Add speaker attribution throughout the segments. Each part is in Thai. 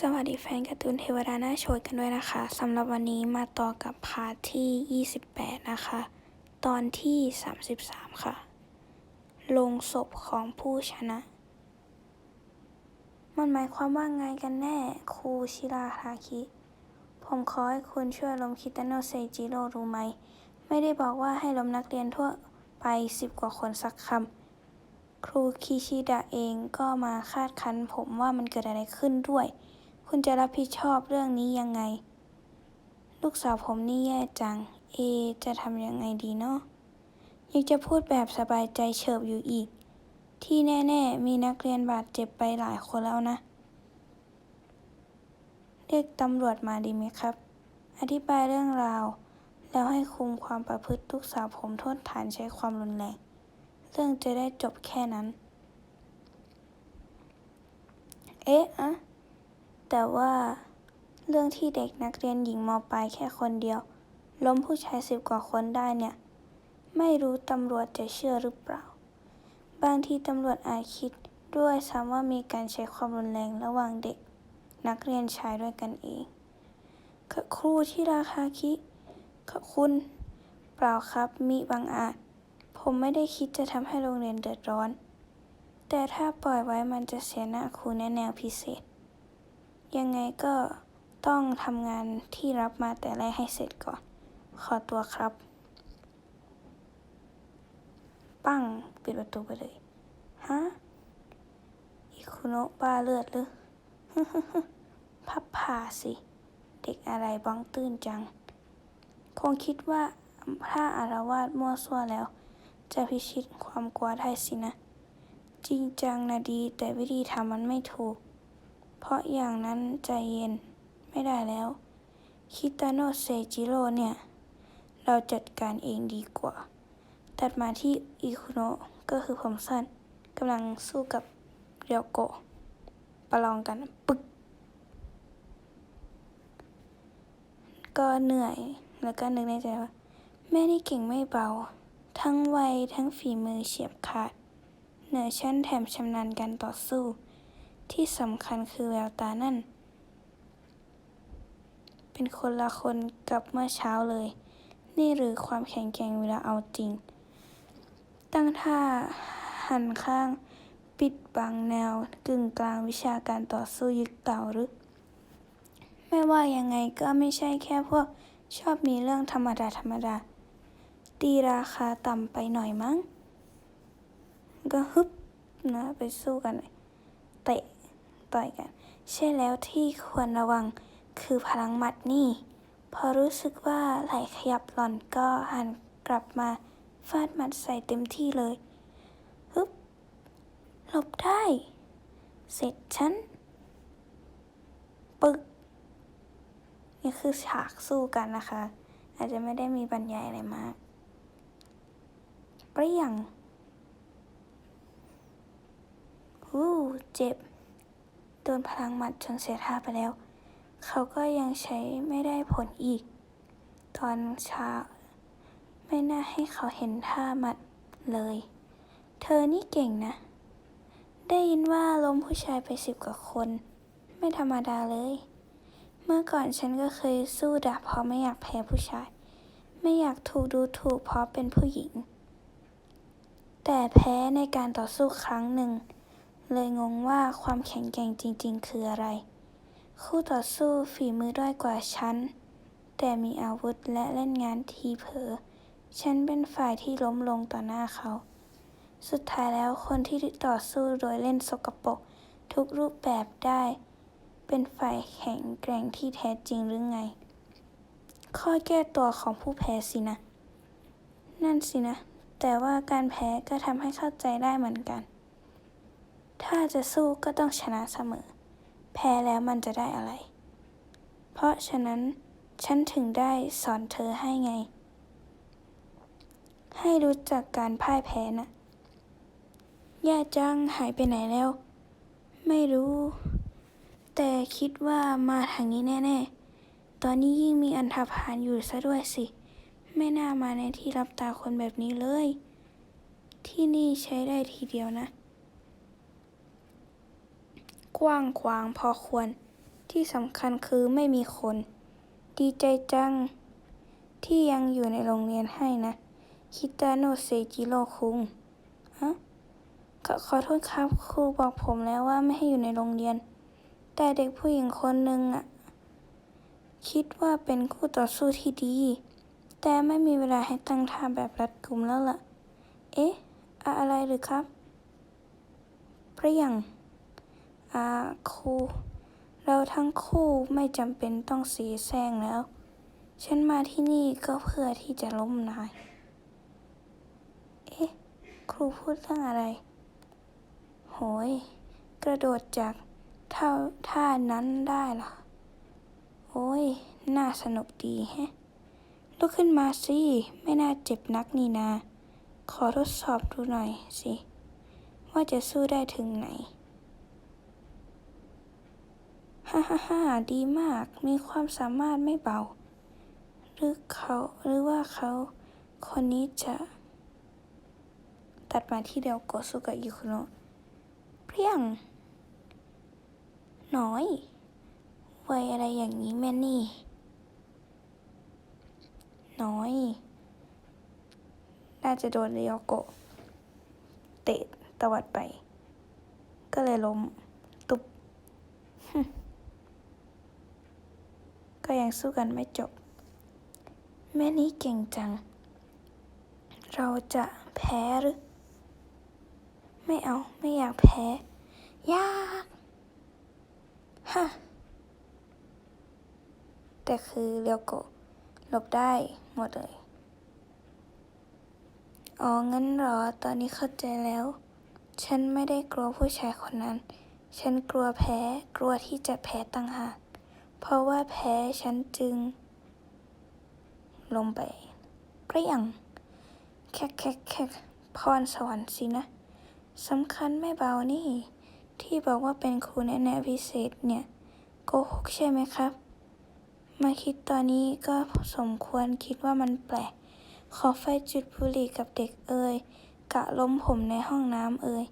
Speaker 1: สวัสดีแฟนการ์ตูนเทวดาหน้าโชยกันด้วยนะคะสำหรับวันนี้มาต่อกับพาร์ทที่ 28 นะคะ ตอนที่ 33 ค่ะ ลงศพของผู้ชนะ มันหมายความว่าไงกันแน่ครูชิราทาคิ ผมขอให้คุณช่วยลมคิตาโนเซจิโร่รู้ไหม ไม่ได้บอกว่าให้ลมนักเรียนทั่วไปสิบกว่าคนสักคำครูคิชิดะเองก็มาคาดคั้นผมว่ามันเกิดอะไรขึ้นด้วย คุณจะรับผิดชอบเรื่องนี้ยังไง ลูกสาวผมนี่แย่จัง เอ จะทำยังไงดีเนาะยังจะพูดแบบสบายใจเฉิบอยู่อีก ที่แน่ ๆ มีนักเรียนบาดเจ็บไปหลายคนแล้วนะ เรียกตำรวจมาดีไหมครับ อธิบายเรื่องราว แล้วให้คุมความประพฤติลูกสาวผมโทษฐานใช้ความรุนแรง เรื่องจะได้จบแค่นั้น เอ๊ะอะ แต่ว่าเรื่องที่เด็กนักเรียนหญิงมปลายแค่คนเดียว ล้มผู้ชายสิบกว่าคนได้เนี่ย ไม่รู้ตำรวจจะเชื่อหรือเปล่า บางทีตำรวจอาจคิดด้วยซ้ำว่ามีการใช้ความรุนแรงระหว่างเด็ก นักเรียนชายด้วยกันเองค่ะครูที่ราคาคิขอบคุณ เปล่าครับมีบางอาจ ผมไม่ได้คิดจะทำให้โรงเรียนเดือดร้อน แต่ถ้าปล่อยไว้มันจะเสียหน้าครูแนแนวพิเศษ ยังไงก็ต้องทำงานที่รับมาแต่แรกให้เสร็จก่อน ขอตัวครับ ปั้งปิดประตูไปเลย ฮะ อิคุโนะบ้าเลือดหรือพับผ่าสิ เด็กอะไรบ้องตื้นจัง คงคิดว่าถ้าอารวาสมั่วซั่วแล้ว จะพิชิตความกลัวได้สินะ จริงจังนะดีแต่วิธีทำมันไม่ถูก เพราะอย่างนั้นใจเย็นไม่ได้แล้ว คิตาโนเซจิโร่เนี่ย เราจัดการเองดีกว่า ตัดมาที่อิคุโนะก็คือผมสั้นกำลังสู้กับเรียวโกะประลองกันปึก ก็เหนื่อยแล้วก็นึกในใจว่า แม่นี่เก่งไม่เบา ทั้งวัยทั้งฝีมือเฉียบขาด เหนือชั้นแถมชำนาญการต่อสู้ ที่สำคัญคือแววตานั่น เป็นคนละคนกับเมื่อเช้าเลย นี่หรือความแข็งแกร่งเวลาเอาจริง ตั้งท่าหันข้างปิดบังแนวกึ่งกลางวิชาการต่อสู้ยึกเก่าหรือ ไม่ว่ายังไงก็ไม่ใช่แค่พวกชอบมีเรื่องธรรมดาธรรมดา ตีราคาต่ำไปหน่อยมั้ง ก็ฮึบนะไปสู้กันหน่อย ต่อยกัน ใช่แล้วที่ควรระวังคือพลังหมัดนี่ พอรู้สึกว่าไหลขยับหล่อนก็หันกลับมาฟาดหมัดใส่เต็มที่เลยฮึบหลบได้ เสร็จฉัน ปึก นี่คือฉากสู้กันนะคะ อาจจะไม่ได้มีบรรยายอะไรมากเปรี้ยงฮู้เจ็บ โดนพลังหมัดจนเสียท่าไปแล้ว เขาก็ยังใช้ไม่ได้ผลอีก ตอนเช้า ไม่น่าให้เขาเห็นท่าหมัดเลย เธอนี่เก่งนะ ได้ยินว่าล้มผู้ชายไปสิบกว่าคน ไม่ธรรมดาเลย เมื่อก่อนฉันก็เคยสู้ดาบเพราะไม่อยากแพ้ผู้ชาย ไม่อยากถูกดูถูกเพราะเป็นผู้หญิง แต่แพ้ในการต่อสู้ครั้งหนึ่ง เลยงงว่าความแข็งแกร่งจริงๆ คืออะไร คู่ต่อสู้ฝีมือด้อยกว่าฉัน แต่มีอาวุธและเล่นงานทีเผลอฉันเป็นฝ่ายที่ล้มลงต่อหน้าเขา สุดท้ายแล้วคนที่ต่อสู้โดยเล่นสกปรกทุกรูปแบบได้ เป็นฝ่ายแข็งแกร่งที่แท้จริงหรือไง ข้อแก้ตัวของผู้แพ้สินะ นั่นสินะ แต่ว่าการแพ้ก็ทำให้เข้าใจได้เหมือนกัน ถ้าจะสู้ก็ต้องชนะเสมอ แพ้แล้วมันจะได้อะไร เพราะฉะนั้นฉันถึงได้สอนเธอให้ไง ให้รู้จักการพ่ายแพ้นะย่าจังหายไปไหนแล้ว ไม่รู้ แต่คิดว่ามาทางนี้แน่ๆ ตอนนี้ยิ่งมีอันธพาลอยู่ซะด้วยสิ ไม่น่ามาในที่รับตาคนแบบนี้เลย ที่นี่ใช้ได้ทีเดียวนะ กว้างขวางพอควร ที่สำคัญคือไม่มีคน ดีใจจัง ที่ยังอยู่ในโรงเรียนให้นะ คิตาโนเซจิโร่คุงฮะขอขอโทษครับครูบอกผมแล้วว่าไม่ให้อยู่ในโรงเรียน แต่เด็กผู้หญิงคนหนึ่งอะคิดว่าเป็นคู่ต่อสู้ที่ดี แต่ไม่มีเวลาให้ตั้งท่าแบบรัดกุมแล้วล่ะ เอ๊ะ อะไรหรือครับเปรี้ยง อาครูเราทั้งคู่ไม่จำเป็นต้องเสียแซงแล้ว ฉันมาที่นี่ก็เพื่อที่จะล้มนาย เอ๊ะ ครูพูดเรื่องอะไร โหย กระโดดจากท่าท่านั้นได้เหรอ โอ้ย น่าสนุกดีแฮะ ลุกขึ้นมาสิ ไม่น่าเจ็บนักนี่นา ขอทดสอบดูหน่อยสิ ว่าจะสู้ได้ถึงไหน ฮ่าฮ่าฮ่าดีมาก มีความสามารถไม่เบา หรือเขาหรือว่าเขา คนนี้จะ ตัดมาที่เดียวโกสุกับอิคุโนะเปรี้ยง น้อยไวอะไรอย่างนี้แม่นี่ น้อย น่าจะโดนเรียวโกะเตะตะวัดไป ก็เลยล้ม ตุบ ก็ยังสู้กันไม่จบ แม่นี้เก่งจัง เราจะแพ้หรือ ไม่เอาไม่อยากแพ้ ยากฮะแต่คือเรียวโกะหลบได้หมดเลย อ๋อ งั้นเหรอ ตอนนี้เข้าใจแล้ว ฉันไม่ได้กลัวผู้ชายคนนั้น ฉันกลัวแพ้ กลัวที่จะแพ้ต่างหาก เพราะว่าแพ้ฉันจึง ลงไปเปรี้ยง แคกแคกแคกพรสวรรค์สินะสำคัญไม่เบานี่ ที่บอกว่าเป็นครูแนะๆพิเศษเนี่ย โกหกใช่ไหมครับ มาคิดตอนนี้ก็สมควรคิดว่ามันแปลก ขอไฟจุดบุหรี่กับเด็กเอ่ยกะล้มผมในห้องน้ำเอ่ย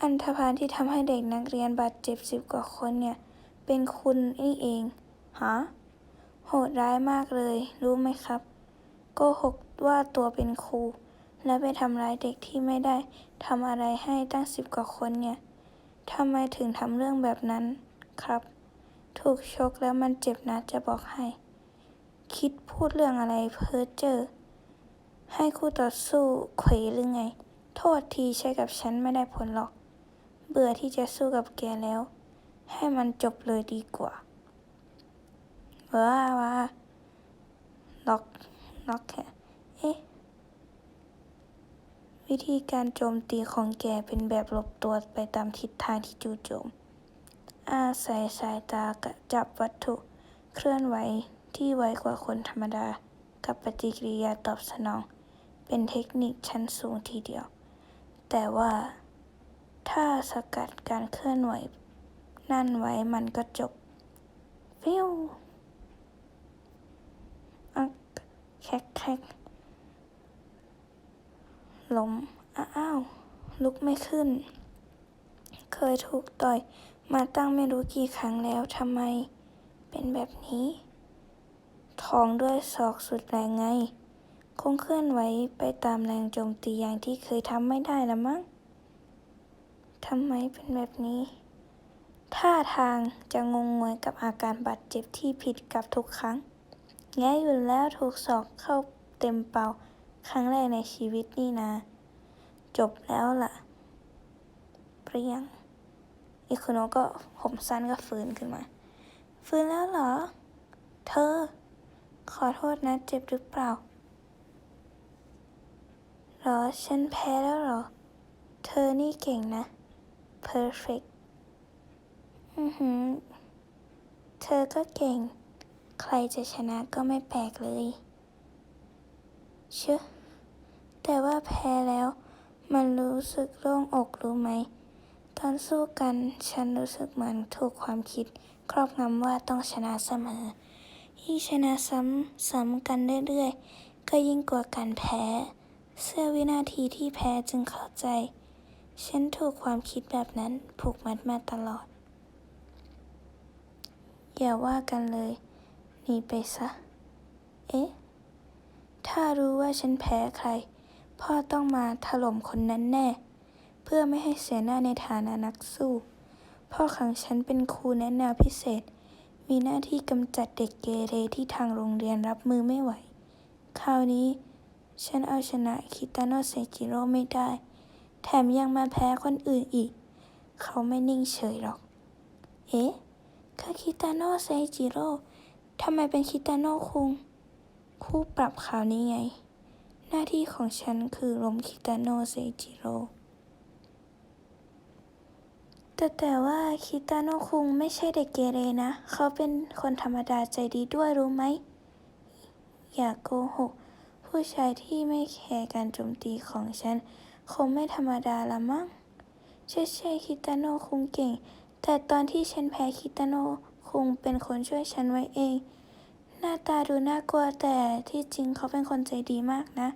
Speaker 1: อันธพาลที่ทำให้เด็กนักเรียนบาดเจ็บสิบกว่าคนเนี่ย เป็นคุณนี่เองฮะโหดร้ายมากเลย รู้ไหมครับโกหกว่าตัวเป็นครู และไปทำร้ายเด็กที่ไม่ได้ทำอะไรให้ตั้งสิบกว่าคนเนี่ยทำไมถึงทำเรื่องแบบนั้นครับ ถูกชกแล้วมันเจ็บนะจะบอกให้ คิดพูดเรื่องอะไรเพ้อเจ้อให้คู่ต่อสู้เขวหรือไง โทษทีใช้กับฉันไม่ได้ผลหรอก เบื่อที่จะสู้กับแกแล้ว ให้มันจบเลยดีกว่าว้าว้าล็อกล็อกแค่เอ๊ะ วิธีการโจมตีของแกเป็นแบบหลบตัวไปตามทิศทางที่จู่โจม อาศัยสายตากะจับวัตถุเคลื่อนไหวที่ไวกว่าคนธรรมดา กับปฏิกิริยาตอบสนอง เป็นเทคนิคชั้นสูงทีเดียว แต่ว่าถ้าสกัดการเคลื่อนไหว นั่นไว้มันก็จบฟิวอักแคกแคกล้มอ้าว ลุกไม่ขึ้น เคยถูกต่อยมาตั้งไม่รู้กี่ครั้งแล้วทำไมเป็นแบบนี้ ท้องด้วยศอกสุดแรงไง คงเคลื่อนไหวไปตามแรงโจมตีอย่างที่เคยทำไม่ได้ละมั้งทำไมเป็นแบบนี้ ท่าทางจะงงงวยกับอาการบาดเจ็บที่ผิดกับทุกครั้ง แง่อยู่แล้วถูกศอกเข้าเต็มเป่าครั้งแรกในชีวิตนี่นะ จบแล้วล่ะ เปรี้ยง อิคุโนะก็ผมสั้นก็ฟื้นขึ้นมา ฟื้นแล้วเหรอ เธอ ขอโทษนะ เจ็บหรือเปล่าเหรอ ฉันแพ้แล้วเหรอ เธอนี่เก่งนะ perfect อือหือ เธอก็เก่ง ใครจะชนะก็ไม่แปลกเลย เชื่อ แต่ว่าแพ้แล้ว มันรู้สึกโล่งอกรู้ไหม ตอนสู้กันฉันรู้สึกเหมือนถูกความคิด ครอบงำว่าต้องชนะเสมอ ยิ่งชนะซ้ำซ้ำกันเรื่อยๆ ก็ยิ่งกว่าการแพ้ เสี้ยววินาทีที่แพ้จึงเข้าใจ ฉันถูกความคิดแบบนั้นผูกมัดมาตลอด อย่าว่ากันเลย หนีไปซะ เอ๊ะ ถ้ารู้ว่าฉันแพ้ใคร พ่อต้องมาถล่มคนนั้นแน่ เพื่อไม่ให้เสียหน้าในฐานะนักสู้ พ่อขังฉันเป็นครูแนะแนวพิเศษ มีหน้าที่กำจัดเด็กเกเรที่ทางโรงเรียนรับมือไม่ไหว คราวนี้ ฉันเอาชนะคิตาโนเซจิโร่ไม่ได้ แถมยังมาแพ้คนอื่นอีก เขาไม่นิ่งเฉยหรอก เอ๊ะ คาคิตาโนะเซจิโร่ทำไมเป็นคิตาโนะคุง คู่ปรับข่าวนี้ไง หน้าที่ของฉันคือล้มคิตาโนะเซจิโร่แต่แต่ว่าคิตาโนะคุงไม่ใช่เด็กเกเรนะ เขาเป็นคนธรรมดาใจดีด้วยรู้ไหม อย่าโกหก ผู้ชายที่ไม่แคร์การโจมตีของฉัน คงไม่ธรรมดาละมั้งใช่ใช่คิตาโนะคุงเก่ง แต่ตอนที่ฉันแพ้คิตาโนะคงเป็นคนช่วยฉันไว้เอง หน้าตาดูน่ากลัวแต่ที่จริงเขาเป็นคนใจดีมากนะ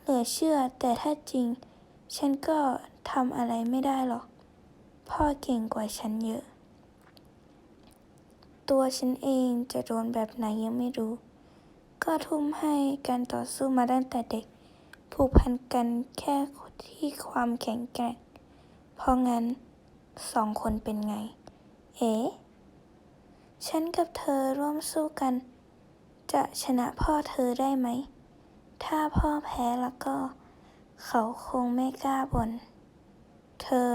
Speaker 1: เหลือเชื่อแต่ถ้าจริง ฉันก็ทำอะไรไม่ได้หรอก พ่อเก่งกว่าฉันเยอะ ตัวฉันเองจะโดนแบบไหนยังไม่รู้ ก็ทุ่มให้การต่อสู้มาตั้งแต่เด็ก ผูกพันกันแค่ที่ความแข็งแกร่งเพราะงั้น สองคนเป็นไง เอ๊ะฉันกับเธอร่วมสู้กัน จะชนะพ่อเธอได้ไหม ถ้าพ่อแพ้แล้วก็ เขาคงไม่กล้าบ่น เธอ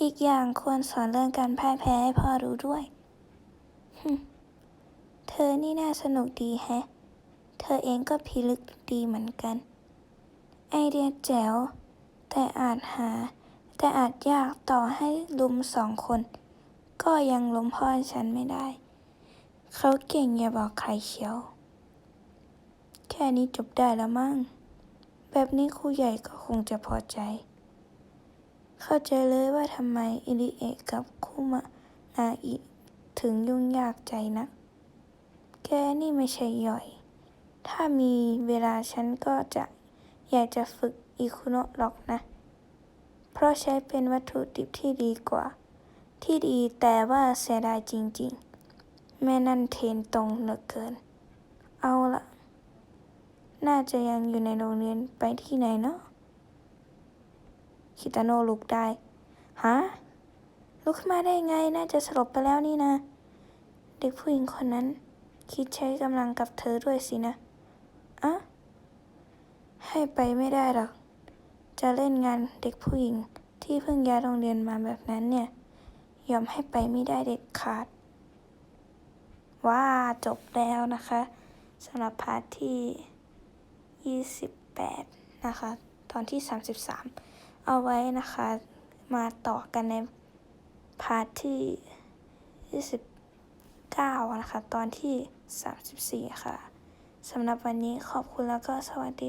Speaker 1: อีกอย่างควรสอนเรื่องการพ่ายแพ้ให้พ่อรู้ด้วยเธอนี่น่าสนุกดีแฮะ เธอเองก็พิลึกดีเหมือนกัน ไอเดียแจ๋ว แต่อาจหา แต่อาจยากต่อให้ลุมสองคน ก็ยังล้มพ่อฉันไม่ได้ เขาเก่งอย่าบอกใครเชียว แค่นี้จบได้แล้วมั้ง แบบนี้ครูใหญ่ก็คงจะพอใจ เข้าใจเลยว่าทำไมอิริเอะกับคุมานาอิถึงยุ่งยากใจนะัก แกนี่ไม่ใช่ย่อย ถ้ามีเวลาฉันก็จะอยากจะฝึกอิคุโนะหรอกนะ เพราะใช้เป็นวัตถุดิบที่ดีกว่า ที่ดีแต่ว่าเสียดายจริงๆ แม่นั่นเทนตรงเหลือเกิน เอาละน่าจะยังอยู่ในโรงเรียนไปที่ไหนเนาะคิตาโนลุกได้ฮะลุกขึ้นมาได้ไง น่าจะสลบไปแล้วนี่นะ เด็กผู้หญิงคนนั้น คิดใช้กำลังกับเธอด้วยสินะอะให้ไปไม่ได้หรอก จะเล่นงานเด็กผู้หญิงที่เพิ่งย้ายโรงเรียนมาแบบนั้นเนี่ย ยอมให้ไปไม่ได้เด็ดขาด ว่าจบแล้วนะคะสำหรับพาร์ทที่ 28 นะคะ ตอนที่ 33 เอาไว้นะคะ มาต่อกันในพาร์ทที่ 29 นะคะ ตอนที่ 34 ค่ะสำหรับวันนี้ขอบคุณแล้วก็สวัสดี